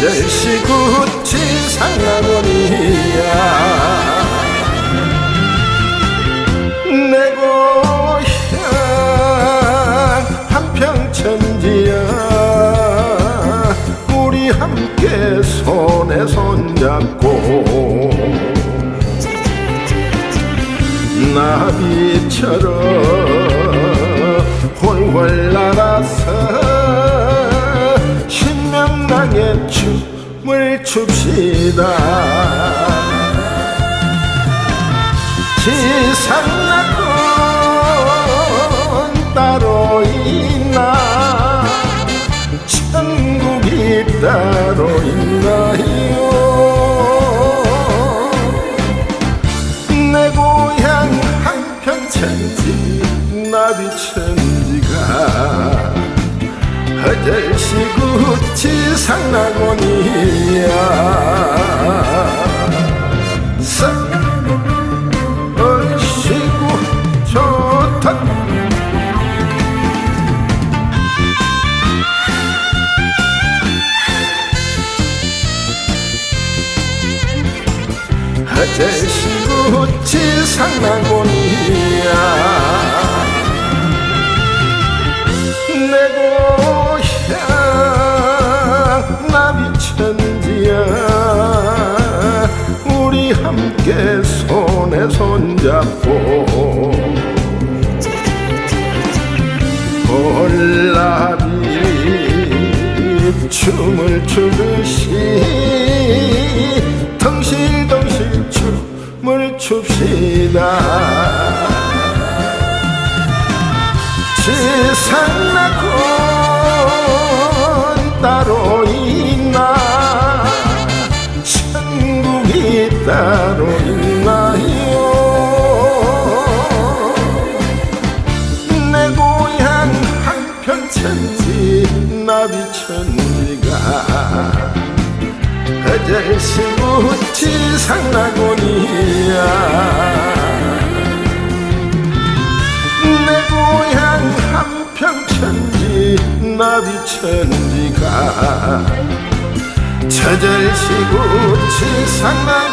저절시 구치 상나원이야. 내 고향 한평천지야. 우리 함께 손에 손잡고 나비처럼 훨훨 춤을 춥시다. 지상낙원 따로 있나? 천국이 따로 있나 허절시구 지상낙원이야. 얼씨구 좋다. 허절시구 지상낙원이야 나비천지야 우리 함께 손에 손잡고 볼나비 춤을 추듯이 덩실덩실 춤을 춥시다. 지상낙원 따로 있나요 내 고향 한편천지 나비천지가 허절시구 지상낙원이야. 내 고향 한평천지 나비천지가 저절시구 지상낙원이야